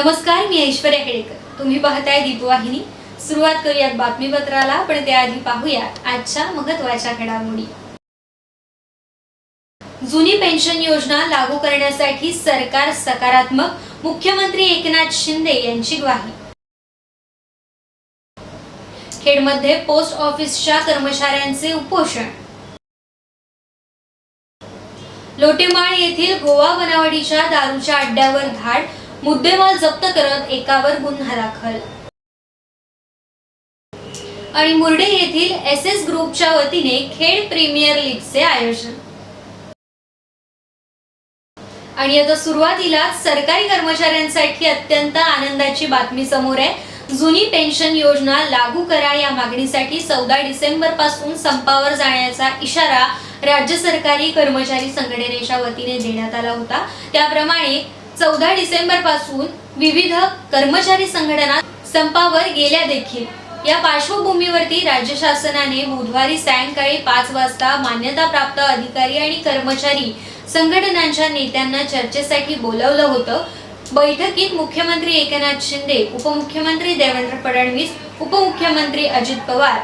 नमस्कार मी ऐश्वर्या हेडेकर तुम्ही पाहताय दीपवाहिनी सुरुवात करूयात बातमीपत्राला पण त्याआधी पाहूयात आजच्या महत्त्वाच्या घडामोडी. जुनी पेन्शन योजना लागू करण्यासाठी सरकार सकारात्मक मुख्यमंत्री एकनाथ शिंदे यांची ग्वाही. खेडमध्ये पोस्ट ऑफिसच्या कर्मचाऱ्यांचे उपोषण. लोटेमाळ येथील गोवा बनावडीच्या दारूच्या अड्ड्यावर धाड मुद्देमाल जप्त करत एकावर गुन्हा दाखल. आणि मुर्डे येथील एस एस ग्रुपच्या वतीने खेड प्रीमियर लीगचे आयोजन. आणि आता सुरुवातीला सरकारी कर्मचाऱ्यांसाठी अत्यंत आनंदाची बातमी समोर आहे. जुनी पेन्शन योजना लागू करा या मागणीसाठी चौदा डिसेंबरपासून संपावर जाण्याचा इशारा राज्य सरकारी कर्मचारी संघटनेच्या वतीने देण्यात आला होता. त्याप्रमाणे चौदा डिसेंबरपासून विविध कर्मचारी संघटना संपावर गेल्या देखील. या पार्श्वभूमीवरती राज्य शासनाने बुधवारी सायंकाळी पाच वाजता मान्यता प्राप्त अधिकारी आणि कर्मचारी संघटनांच्या नेत्यांना चर्चेसाठी बोलवलं होतं. बैठकीत मुख्यमंत्री एकनाथ शिंदे उपमुख्यमंत्री देवेंद्र फडणवीस उपमुख्यमंत्री अजित पवार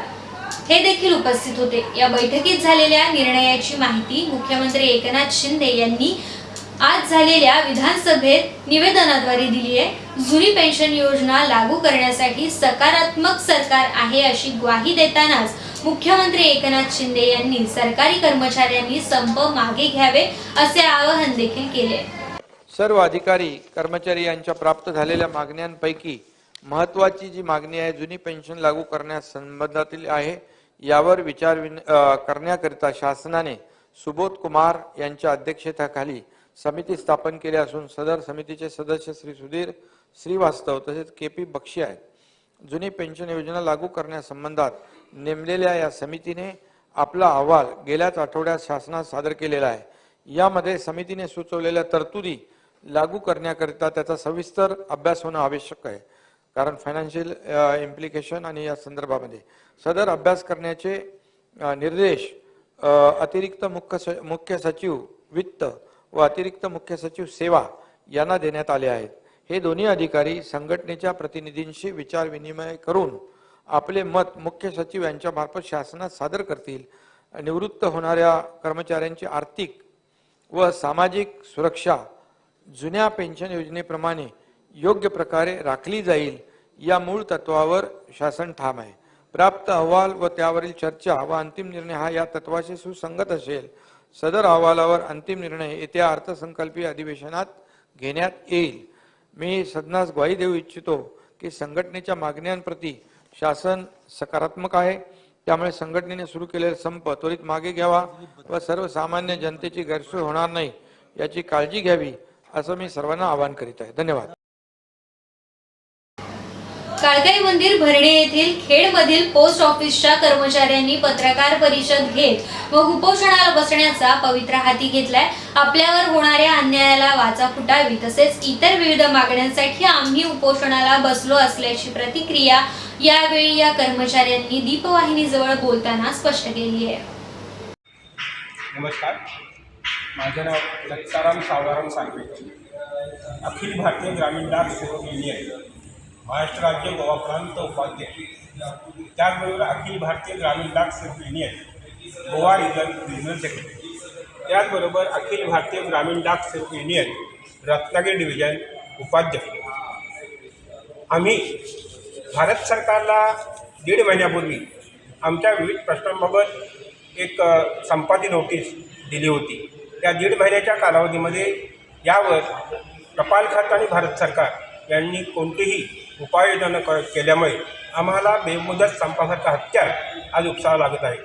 हे देखील उपस्थित होते. या बैठकीत झालेल्या निर्णयाची माहिती मुख्यमंत्री एकनाथ शिंदे यांनी आज झालेल्या विधानसभेत निवेदनाद्वारे दिली आहे जुनी पेन्शन योजना लागू करण्यासाठी सकारात्मक सरकार आहे अशी ग्वाही देतानाच मुख्यमंत्री एकनाथ शिंदे यांनी सरकारी कर्मचाऱ्यांनी संप मागे घ्यावे असे आवाहन देखील केले. सर्व अधिकारी कर्मचारी यांच्या प्राप्त झालेल्या मागण्यांपैकी महत्वाची जी मागणी आहे जुनी पेन्शन लागू करण्यास संबंधातील आहे यावर विचार विन- करण्याकरिता शासनाने सुबोध कुमार यांच्या अध्यक्षतेखाली समिती स्थापन केली असून सदर समितीचे सदस्य श्री सुधीर श्रीवास्तव तसेच के पी बक्षी आहेत. जुनी पेन्शन योजना लागू करण्यासंबंधात नेमलेल्या या समितीने आपला अहवाल गेल्याच आठवड्यात शासनात सादर केलेला आहे. यामध्ये समितीने सुचवलेल्या तरतुदी लागू करण्याकरिता त्याचा सविस्तर अभ्यास होणं आवश्यक आहे. कारण फायनान्शियल इम्प्लिकेशन आणि या संदर्भामध्ये सदर अभ्यास करण्याचे निर्देश अतिरिक्त मुख्य स- मुख्य सचिव वित्त व अतिरिक्त मुख्य सचिव सेवा यांना देण्यात आले आहेत. हे दोन्ही अधिकारी संघटनेच्या प्रतिनिधींशी विचार विनिमय करून आपले मत मुख्य सचिव यांच्या मार्फत शासनात सादर करतील. निवृत्त होणाऱ्या कर्मचाऱ्यांची आर्थिक व सामाजिक सुरक्षा जुन्या पेन्शन योजनेप्रमाणे योग्य प्रकारे राखली जाईल या मूळ तत्वावर शासन ठाम आहे. प्राप्त अहवाल व त्यावरील चर्चा व अंतिम निर्णय हा या तत्वाशी सुसंगत असेल. सदर अहवालावर अंतिम निर्णय येत्या अर्थसंकल्पीय अधिवेशनात घेण्यात येईल. मी सदनास ग्वाही देऊ इच्छितो की संघटनेच्या मागण्यांप्रती शासन सकारात्मक आहे. त्यामुळे संघटनेने सुरू केलेला संप त्वरित मागे घ्यावा व सर्वसामान्य जनतेची गैरसोय होणार नाही याची काळजी घ्यावी असं मी सर्वांना आवाहन करीत आहे. धन्यवाद. काळकाई मंदिर भरणे येथील खेडमधील पोस्ट ऑफिसच्या कर्मचाऱ्यांनी पत्रकार परिषद घेत व उपोषणाला बसण्याचा पवित्र हाती घेतलाय. आपल्यावर होणाऱ्या अन्यायाला वाचा फुटावी तसेच इतर विविध मागण्यांसाठी आम्ही उपोषणाला बसलो असल्याची प्रतिक्रिया यावेळी या कर्मचाऱ्यांनी दीपवाहिनीजवळ बोलताना स्पष्ट केली आहे. नमस्कार. माझं नाव दत्ताराम सावराराम सांगवे अखिल भारतीय ग्रामीण डाक सेवक युनियन. महाराष्ट्र राज्य गोवा प्रांत उपाध्यक्ष त्याचबरोबर अखिल Bharatiya Gramin Dak Sevak union Goa region regional secretary त्याचबरोबर अखिल भारतीय ग्रामीण डाक सेवक युनियन रत्नागिरी डिव्हिजन उपाध्यक्ष. आम्ही भारत सरकारला दीड महिन्यापूर्वी आमच्या विविध प्रश्नांबाबत एक संपादी नोटीस दिली होती. त्या दीड महिन्याच्या कालावधीमध्ये यावर टपाल खातं आणि भारत सरकार यांनी कोणतेही उपाययोजना क केल्यामुळे आम्हाला बेमुदत संपासारखा हत्यार आज उपसावा लागत आहे.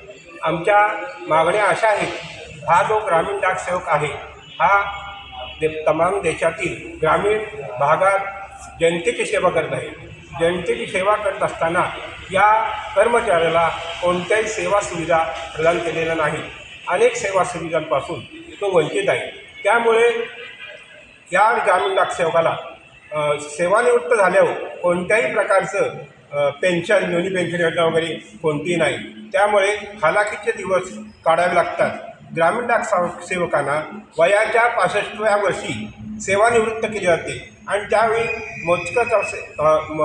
आमच्या मागण्या अशा आहेत हा जो ग्रामीण डाक सेवक आहे हा दे तमाम देशातील ग्रामीण भागात जनतेची सेवा करत आहे. जनतेची सेवा करत असताना या कर्मचाऱ्याला कोणत्याही सेवा सुविधा प्रदान केलेल्या नाही अनेक सेवा सुविधांपासून तो वंचित आहे. त्यामुळे या ग्रामीण डाकसेवकाला सेवानिवृत्त झाल्यावर कोणत्याही प्रकारचं पेन्शन दोन्ही पेन्शन योजना वगैरे कोणतीही नाही. त्यामुळे हालाखीचे दिवस काढावे लागतात. ग्रामीण डाक सेवकांना वयाच्या पासष्टव्या वर्षी सेवानिवृत्त केली जाते. आणि त्यावेळी मोजकच असे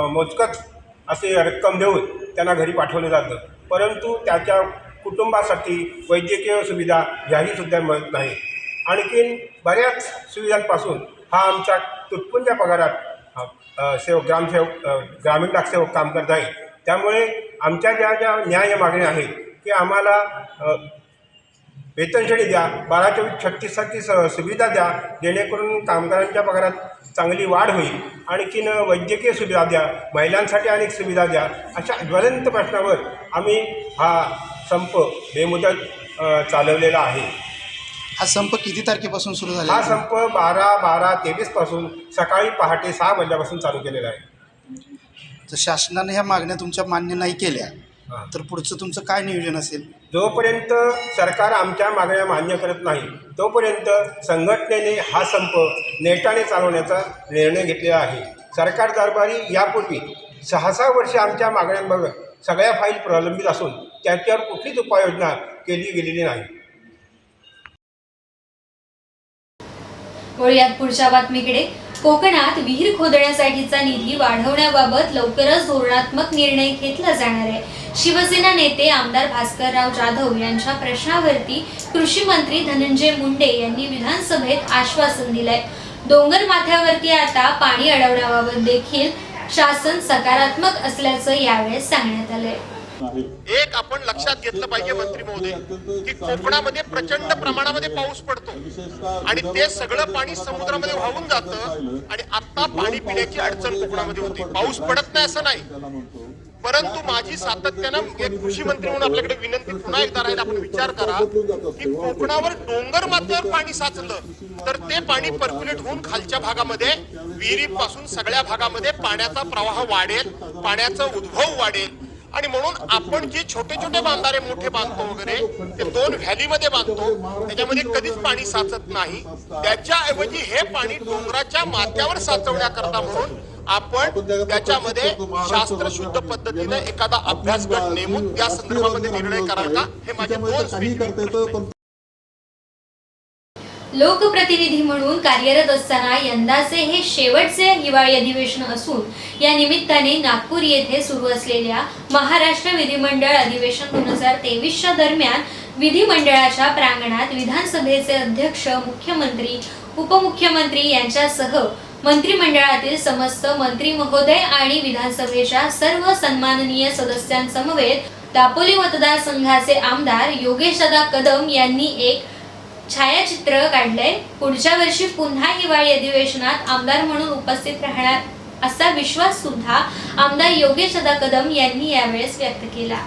मोजकच म- असे रक्कम देऊन त्यांना घरी पाठवलं जातं. परंतु त्याच्या कुटुंबासाठी वैद्यकीय सुविधा ह्याही सुद्धा मिळत नाही. आणखीन बऱ्याच सुविधांपासून हा आमच्या तुटपुंज्या पगारात सेवक ग्रामसेवक ग्रामीण डाकसेवक काम करत आहे. त्यामुळे आमच्या ज्या ज्या न्याय मागण्या आहेत की आम्हाला वेतनश्रेणी द्या बारा चोवीस छत्तीससाठी स सुविधा द्या जेणेकरून कामगारांच्या पगारात चांगली वाढ होईल. आणखीन वैद्यकीय सुविधा द्या महिलांसाठी अनेक सुविधा द्या अशा ज्वलंत प्रश्नावर आम्ही हा संप बेमुदत चालवलेला आहे. हा संप किती तारखेपासून सुरू झाला हा संप बारा बारा तेवीसपासून सकाळी पहाटे सहा वाजल्यापासून चालू केलेला आहे. तर शासनाने ह्या मागण्या तुमच्या मान्य नाही केल्या. तर पुढचं तुमचं काय नियोजन असेल? जोपर्यंत सरकार आमच्या मागण्या मान्य करत नाही तोपर्यंत संघटनेने हा संप नेटाने चालवण्याचा निर्णय घेतलेला आहे. सरकार दरबारी यापूर्वी सहा सहा वर्षे आमच्या मागण्यांबाबत सगळ्या फाईल प्रलंबित असून त्याच्यावर कुठलीच उपाययोजना केली गेलेली नाही. वळूयात पुढच्या बातमीकडे. कोकणात विहीर खोदण्यासाठीचा निधी वाढवण्याबाबत लवकरच धोरणात्मक निर्णय घेतला जाणार आहे. शिवसेना नेते आमदार भास्करराव जाधव यांच्या प्रश्नावरती कृषी मंत्री धनंजय मुंडे यांनी विधानसभेत आश्वासन दिलंय. डोंगर माथ्यावरती आता पाणी अडवण्याबाबत देखील शासन सकारात्मक असल्याचं यावेळेस सांगण्यात आलंय. एक आपण लक्षात घेतलं पाहिजे मंत्री महोदय की कोकणामध्ये प्रचंड प्रमाणामध्ये पाऊस पडतो. आणि ते सगळं पाणी समुद्रामध्ये वाहून जातं आणि आता पाणी पिण्याची अडचण कोकणामध्ये होती. पाऊस पडत नाही असं नाही. परंतु माझी सातत्यानं एक कृषी मंत्री म्हणून आपल्याकडे विनंती पुन्हा एकदा राहील आपण विचार करा की कोकणावर डोंगर माथ्यावर पाणी साचलं तर ते पाणी पर्क्युलेट होऊन खालच्या भागामध्ये विहिरीपासून सगळ्या भागामध्ये पाण्याचा प्रवाह वाढेल पाण्याचा उद्भव वाढेल. आणि म्हणून आपण जे छोटे छोटे बांधारे मोठे बांधतो वगैरे ते दोन व्हॅलीमध्ये बांधतो. त्याच्यामध्ये कधीच पाणी साचत नाही. त्याच्याऐवजी हे पाणी डोंगराच्या माथ्यावर साचवण्याकरता म्हणून आपण त्याच्यामध्ये शास्त्रशुद्ध पद्धतीने एखादा अभ्यास गट नेमून त्या संदर्भामध्ये निर्णय कराल का? हे माझे दोन लोकप्रतिनिधी म्हणून कार्यरत असताना यंदाचे हे शेवटचे हिवाळी अधिवेशन असून या निमित्ताने नागपूर येथे सुरू असलेल्या महाराष्ट्र विधिमंडळ अधिवेशन दोन हजार तेवीसच्या दरम्यान विधिमंडळाच्या प्रांगणात विधानसभेचे अध्यक्ष मुख्यमंत्री उपमुख्यमंत्री यांच्यासह मंत्रिमंडळातील समस्त मंत्री महोदय आणि विधानसभेच्या सर्व सन्माननीय सदस्यांसमवेत दापोली मतदारसंघाचे आमदार योगेश कदम यांनी एक छायाचित्र काढलंय. पुढच्या वर्षी पुन्हा हिवाळी अधिवेशनात आमदार म्हणून उपस्थित राहणार असा विश्वास सुद्धा आमदार योगेश सदा कदम यांनी यावेळेस व्यक्त केला.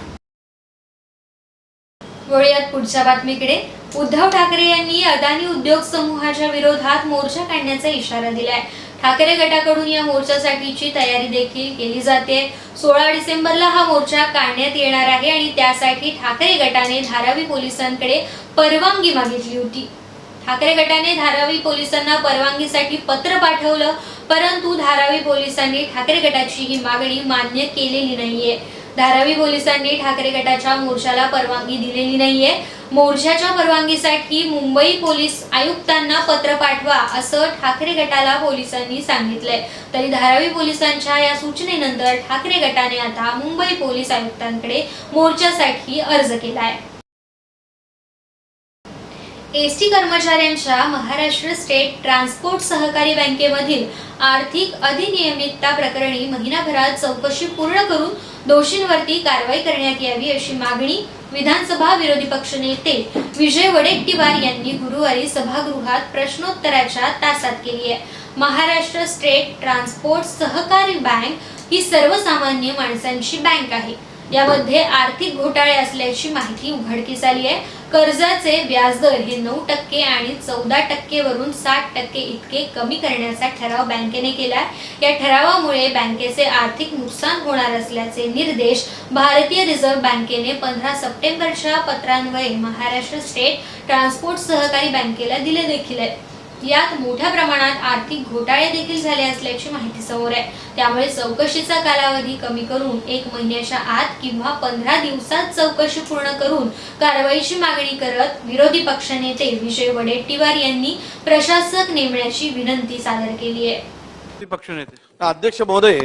वळूयात पुढच्या बातमीकडे. उद्धव ठाकरे यांनी अदानी उद्योग समूहाच्या विरोधात मोर्चा काढण्याचा इशारा दिलाय. ठाकरे गटाकडून या मोर्चासाठीची तयारी देखील केली जाते. सोळा डिसेंबरला हा मोर्चा काढण्यात येणार आहे आणि त्यासाठी ठाकरे गटाने धारावी पोलिसांकडे परवानगी मागितली होती. ठाकरे गटाने धारावी पोलिसांना परवानगीसाठी पत्र पाठवलं परंतु धारावी पोलिसांनी ठाकरे गटाची ही मागणी मान्य केलेली नाहीये. धारावी पोलिसांनी ठाकरे गटाच्या मोर्चाला परवानगी दिलेली नाहीये. मोर्चाच्या परवानगीसाठी मुंबई पोलीस आयुक्तांना पत्र पाठवा असं ठाकरे गटाला पोलिसांनी सांगितलंय. तरी धारावी पोलिसांच्या या सूचनेनंतर ठाकरे गटाने आता मुंबई पोलीस आयुक्तांकडे मोर्चासाठी अर्ज केलाय. एस टी कर्मचाऱ्यांच्या महाराष्ट्र स्टेट ट्रान्सपोर्ट सहकारी बँकेमधील आर्थिक अधिनियमितता प्रकरणी महिनाभरात चौकशी पूर्ण करून दोषींवरती कारवाई करण्यात यावी अशी मागणी विधानसभा विरोधी पक्षनेते विजय वडेट्टीवार यांनी गुरुवारी सभागृहात प्रश्नोत्तराच्या तासात केली आहे. Maharashtra state transport Sahakari bank ही सर्वसामान्य माणसांची बँक आहे. यामध्ये आर्थिक घोटाळे असल्याची माहिती उघडकीस आली आहे. कर्जाचे व्याजदर हे नऊ टक्के आणि चौदा टक्केवरून साठ टक्के इतके कमी करण्याचा ठराव बँकेने केला या ठरावामुळे बँकेचे आर्थिक नुकसान होणार असल्याचे निर्देश भारतीय रिझर्व्ह बँकेने पंधरा सप्टेंबरच्या पत्रान्वये महाराष्ट्र स्टेट ट्रान्सपोर्ट सहकारी बँकेला दिले देखील आहेत. यात मोठ्या प्रमाणात आर्थिक घोटाळे देखील झाले असल्याची माहिती समोर आहे. त्यामुळे चौकशीचा कालावधी कमी करून एक महिन्याच्या आत किंवा पंधरा दिवसात चौकशी पूर्ण करून कारवाईची मागणी करत विरोधी पक्षनेते विजय वडेट्टीवार यांनी प्रशासक नेमण्याची विनंती सादर केली आहे. पक्ष नेते अध्यक्ष महोदय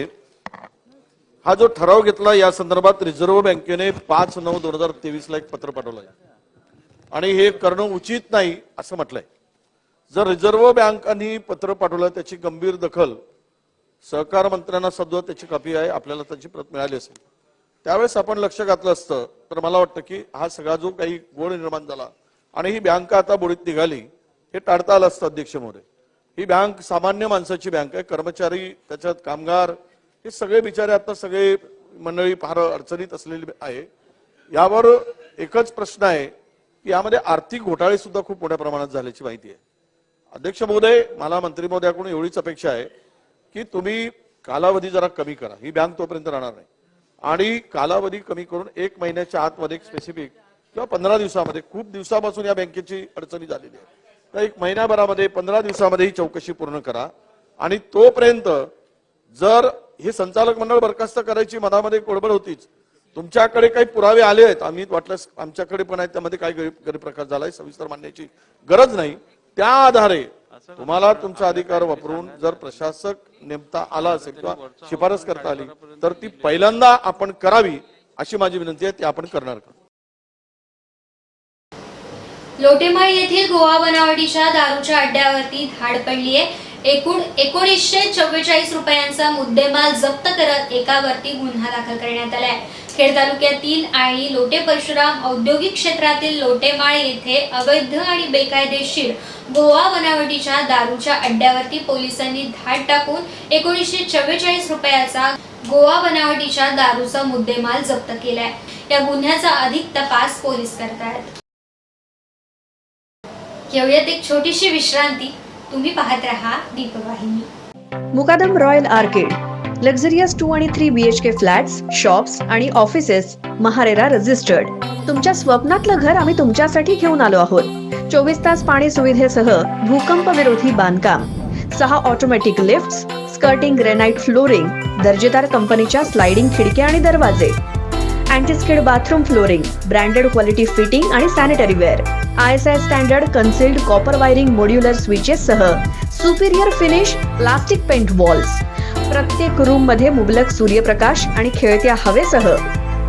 हा जो ठराव घेतला या संदर्भात रिझर्व्ह बँकेने पाच नऊ दोन हजार तेवीस ला एक पत्र पाठवलंय. आणि हे करणं उचित नाही असं म्हटलंय. जर रिझर्व्ह बँकांनी पत्र पाठवलं त्याची गंभीर दखल सहकार मंत्र्यांना सध्या त्याची कॉपी आहे आपल्याला त्याची प्रत मिळाली असेल. त्यावेळेस आपण लक्ष घातलं असतं तर मला वाटतं की हा सगळा जो काही गोळ निर्माण झाला आणि ही बँक आता बुडीत निघाली हे टाळता आलं असतं अध्यक्ष मोरे ही बँक सामान्य माणसाची बँक आहे कर्मचारी त्याच्यात कामगार हे सगळे बिचारे आता सगळे मंडळी फार अडचणीत असलेली आहे. यावर एकच प्रश्न आहे की यामध्ये आर्थिक घोटाळे सुद्धा खूप मोठ्या प्रमाणात झाल्याची माहिती आहे. अध्यक्ष महोदय मला मंत्री महोदयाकडून एवढीच अपेक्षा आहे की तुम्ही कालावधी जरा कमी करा. ही बँक तोपर्यंत राहणार नाही. आणि कालावधी कमी करून एक महिन्याच्या आतमध्ये स्पेसिफिक किंवा पंधरा दिवसामध्ये खूप दिवसापासून या बँकेची अडचणी झालेली आहे तर एक महिन्याभरामध्ये पंधरा दिवसामध्ये ही चौकशी पूर्ण करा. आणि तोपर्यंत जर हे संचालक मंडळ बरखास्त करायची मनामध्ये कोडबड होतीच तुमच्याकडे काही पुरावे आले आहेत आम्ही वाटल्यास आमच्याकडे पण आहेत त्यामध्ये काही गैर गैरप्रकार झालाय सविस्तर मांडण्याची गरज नाही. त्या आधारे तुम्हाला तुमचा अधिकार वापरून जर प्रशासक नेमता आला असेल किंवा शिफारस करता आली तर ती पहिल्यांदा आपण करावी अशी माझी विनंती आहे ती आपण करणार का? लोटेमाळ येथील गोवा बनावटीच्या दारूच्या अड्ड्यावरती धाड पडली आहे. एकूण एकोणीसशे चव्वेचाळीस रुपयांचा मुद्देमाल जप्त करत एकावरती गुन्हा दाखल करण्यात आलाय खेड तालुक्यातील आणि लोटे परशुराम औद्योगिक क्षेत्रातील लोटेमाळ येथे अवैध आणि बेकायदेशीर गोवा बनावटीच्या दारूच्या अड्ड्यावरती पोलिसांनी धाड टाकून एकोणीसशे चव्वेचाळीस रुपयाचा गोवा बनावटीच्या दारूचा मुद्देमाल जप्त केलाय. या गुन्ह्याचा अधिक तपास पोलीस करतायत. घेऊयात एक छोटीशी विश्रांती. तुम्ही पाहत राहा Deepvahini. Mukadam royal arcade. Luxurious two आणि three B H K flats shops आणि ऑफिसेस महारेरा रजिस्टर्ड तुमच्या स्वप्नातलं घर आम्ही तुमच्यासाठी घेऊन आलो आहोत. चोवीस तास पाणी सुविधेसह भूकंप विरोधी बांधकाम. सहा automatic lift skirting granite flooring दर्जेदार कंपनीच्या स्लाइडिंग खिडक्या आणि दरवाजे. Antiskid bathroom flooring branded quality fitting आणि sanitary ware I S I standard concealed copper wiring modular switches सह superior finish plastic paint walls प्रत्येक रूममध्ये मुबलक सूर्यप्रकाश आणि खेळत्या हवेसह.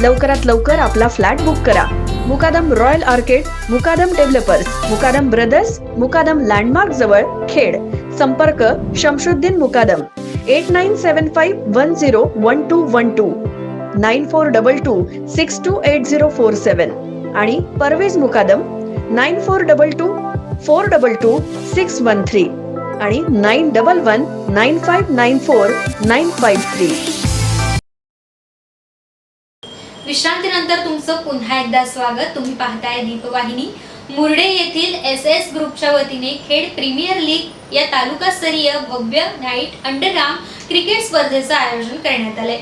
लवकरात लवकर आपला फ्लॅट बुक करा. Mukadam royal arcade Mukadam developers Mukadam brothers Mukadam landmark जवळ खेड संपर्क Shamshuddin Mukadam. Eight nine seven five one zero one two one two nine four double two six two eight zero four seven आणि Parvez Mukadam nine four double two four double two six one three आणि nine double one nine five nine four nine five three. विश्रांतीनंतर तुमचं पुन्हा एकदा स्वागत. तुम्ही पाहताय दीपवाहिनी. मुर्डे येथील एस एस ग्रुपच्या वतीने खेड प्रीमियर लीग या तालुकास्तरीय भव्य नाईट अंडरग्राम क्रिकेट स्पर्धेचं आयोजन करण्यात आलंय.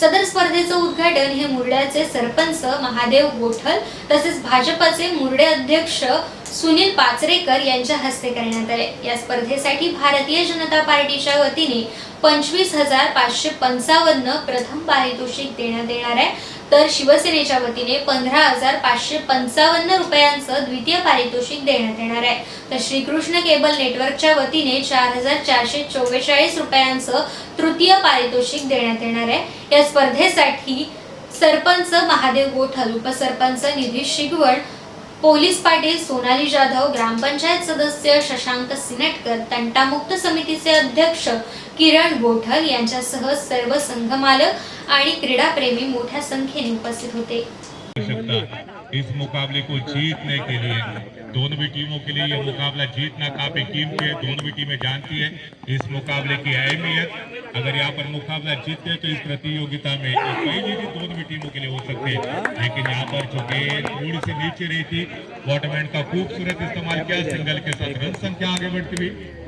सदर स्पर्धेचं उद्घाटन हे मुर्ड्याचे सरपंच महादेव गोठल तसेच भाजपाचे मुर्डे अध्यक्ष सुनील पाचरेकर यांच्या हस्ते करण्यात आले. या स्पर्धेसाठी भारतीय जनता पार्टीच्या वतीने पंचवीस हजार पाचशे पंचावन्न प्रथम पारितोषिक देण्यात येणार आहे. तर शिवसेनेच्या वतीने पंधरा हजार पाचशे पंचावन्न रुपयांचं द्वितीय पारितोषिक देण्यात येणार आहे. तर श्रीकृष्ण केबल नेटवर्कच्या वतीने चार हजार चारशे चव्वेचाळीस रुपयांचं तृतीय पारितोषिक देण्यात येणार आहे. या स्पर्धेसाठी सरपंच महादेव गोठल उपसरपंच निधी शिगवण पोलीस पाटील सोनाली जाधव ग्रामपंचायत सदस्य शशांक सिनेटकर तंटामुक्त समितीचे अध्यक्ष किरण गोठल यांच्यासह सर्व संघमालक आणि क्रीडाप्रेमी मोठ्या संख्येने उपस्थित होते. इस मुकाबले को जीतने के लिए दोनों भी टीमों के लिए ये मुकाबला जीतना काफ़ी कीमती है। दोनों भी टीमें जानती है, इस मुकाबले की अहमियत। अगर यहाँ पर मुकाबला जीतते तो इस प्रतियोगिता में कई जीती दोनों भी टीमों के लिए हो सकते हैं। लेकिन यहाँ पर जो गेंद थोड़ी सी नीचे रही थी बॉटमैन का खूबसूरत इस्तेमाल किया, सिंगल के साथ रन संख्या आगे बढ़ती हुई।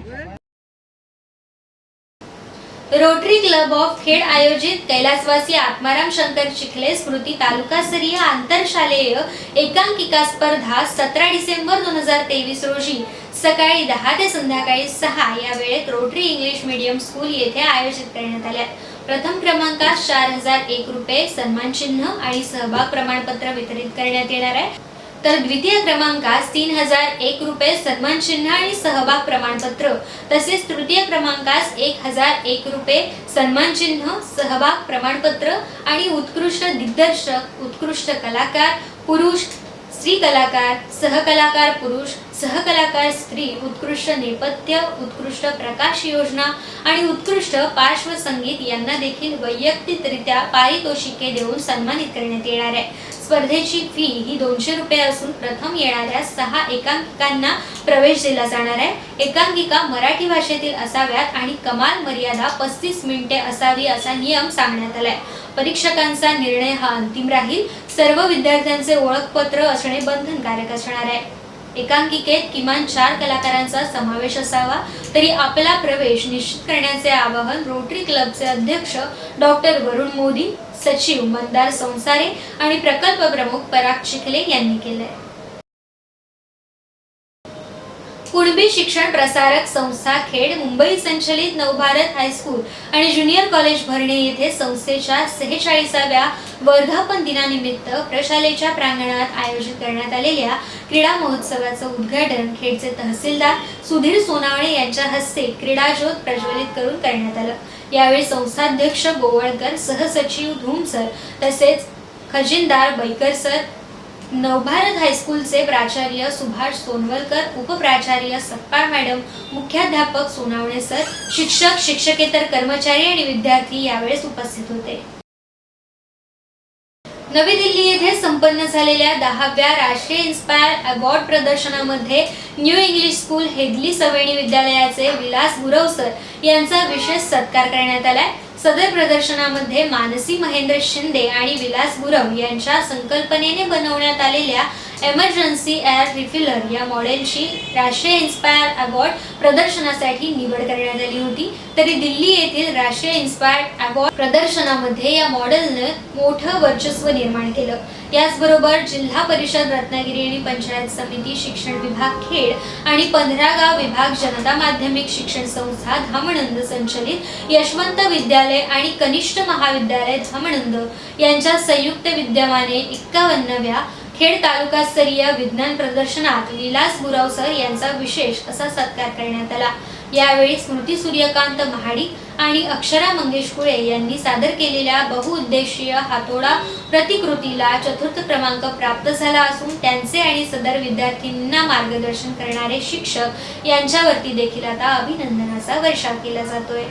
रोटरी क्लब ऑफ खेड आयोजित कैलासवासी आत्माराम शंकर चिखले स्मृती तालुकास्तरीय आंतरशालेय एकांकिका स्पर्धा सतरा डिसेंबर दोन हजार तेवीस रोजी सकाळी दहा ते संध्याकाळी सहा या वेळेत रोटरी इंग्लिश मीडियम स्कूल येथे आयोजित करण्यात आल्या प्रथम क्रमांकास चार हजार एक रुपये सन्मान चिन्ह आणि सहभाग प्रमाणपत्र वितरित करण्यात येणार आहे. तर द्वितीय क्रमांकास तीन हजार एक रुपये सन्मान चिन्ह आणि सहभाग प्रमाणपत्र. तसेच तृतीय क्रमांकास एक हजार एक रुपये सन्मान चिन्ह सहभाग प्रमाणपत्र आणि उत्कृष्ट दिग्दर्शक उत्कृष्ट कलाकार पुरुष स्त्री कलाकार सहकलाकार पुरुष सहकलाकार स्त्री उत्कृष्ट नेपथ्य उत्कृष्ट प्रकाश योजना आणि उत्कृष्ट पार्श्वसंगीत यांना देखील वैयक्तिकरित्या पारितोषिके देऊन सन्मानित करण्यात येणार आहे. स्पर्धेची फी ही दोनशे रुपये असून प्रथम येणाऱ्या सहा एकांकिकांना प्रवेश दिला जाणार आहे. एकांकिका मराठी भाषेतील असाव्यात आणि कमाल मर्यादा पस्तीस मिनिटे असावी असा नियम सांगण्यात आलाय. परीक्षकांचा निर्णय हा अंतिम राहील. सर्व विद्यार्थ्यांचे ओळखपत्र असणे बंधनकारक असणार आहे. एकांकिकेत किमान चार कलाकारांचा समावेश असावा तरी आपला प्रवेश निश्चित करण्याचे आवाहन रोटरी क्लबचे अध्यक्ष डॉक्टर वरुण मोदी सचिव मंदार संसारे आणि प्रकल्प प्रमुख पराग चिखले यांनी केलंय. कुणबी शिक्षण प्रसारक संस्था खेड मुंबई संचलित नवभारत हायस्कूल आणि ज्युनियर कॉलेज भरणे येथे संस्थेच्या सेहेचाळीसाव्या वर्धापन दिनानिमित्त प्रशालेच्या प्रांगणात आयोजित करण्यात आलेल्या क्रीडा महोत्सवाचं उद्घाटन खेडचे तहसीलदार सुधीर सोनावणे यांच्या हस्ते क्रीडाज्योत प्रज्वलित करून करण्यात आलं. यावेळी संस्थाध्यक्ष गोवळकर सहसचिव धुमसर तसेच खजिनदार बैकर सर नवभारत हायस्कूलचे प्राचार्य सुभाष सोनवलकर उपप्राचार्य सप्पाळ मॅडम मुख्याध्यापक सोनावणे सर शिक्षक शिक्षकेतर कर्मचारी आणि विद्यार्थी यावेळेस उपस्थित होते. नवी दिल्ली येथे संपन्न झालेल्या दहाव्या राष्ट्रीय इन्स्पायर अवॉर्ड प्रदर्शनामध्ये new English school Hedli Saveni विद्यालयाचे विलास गुरवसर यांचा विशेष सत्कार करण्यात आलाय. सदर प्रदर्शनामध्ये मानसी महेंद्र शिंदे आणि विलास गुरव यांच्या संकल्पनेने बनवण्यात आलेल्या एमर्जन्सी एअर रिफिलर या मॉडेलची राष्ट्रीय इन्स्पायर अवॉर्ड प्रदर्शनासाठी निवड करण्यात आली होती. तरी दिल्ली येथील राष्ट्रीय इन्स्पायर अवॉर्ड प्रदर्शनामध्ये या मॉडेलनं मोठं वर्चस्व निर्माण केलं. याचबरोबर जिल्हा परिषद रत्नागिरी आणि पंचायत समिती शिक्षण विभाग खेड आणि पंधरा गाव विभाग जनता माध्यमिक शिक्षण संस्था धामणंद संचलित यशवंत विद्यालय आणि कनिष्ठ महाविद्यालय धामणंद यांच्या संयुक्त विद्यमाने एक्कावन्नव्या खेड तालुकास्तरीय विज्ञान प्रदर्शनात विलास गुरावसर यांचा विशेष असा सत्कार करण्यात आला. यावेळी स्मृती सूर्यकांत महाडिक आणि अक्षरा मंगेश कुळे यांनी सादर केलेल्या बहुउद्देशीय हातोडा प्रतिकृतीला चतुर्थ क्रमांक प्राप्त झाला असून त्यांचे आणि सदर विद्यार्थ्यांना मार्गदर्शन करणारे शिक्षक यांच्यावरती देखील आता अभिनंदनाचा वर्षाव केला जातोय.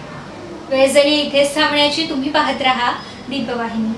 वेळजणी इथेच थांबण्याची तुम्ही पाहत राहा. दीपवाहिनी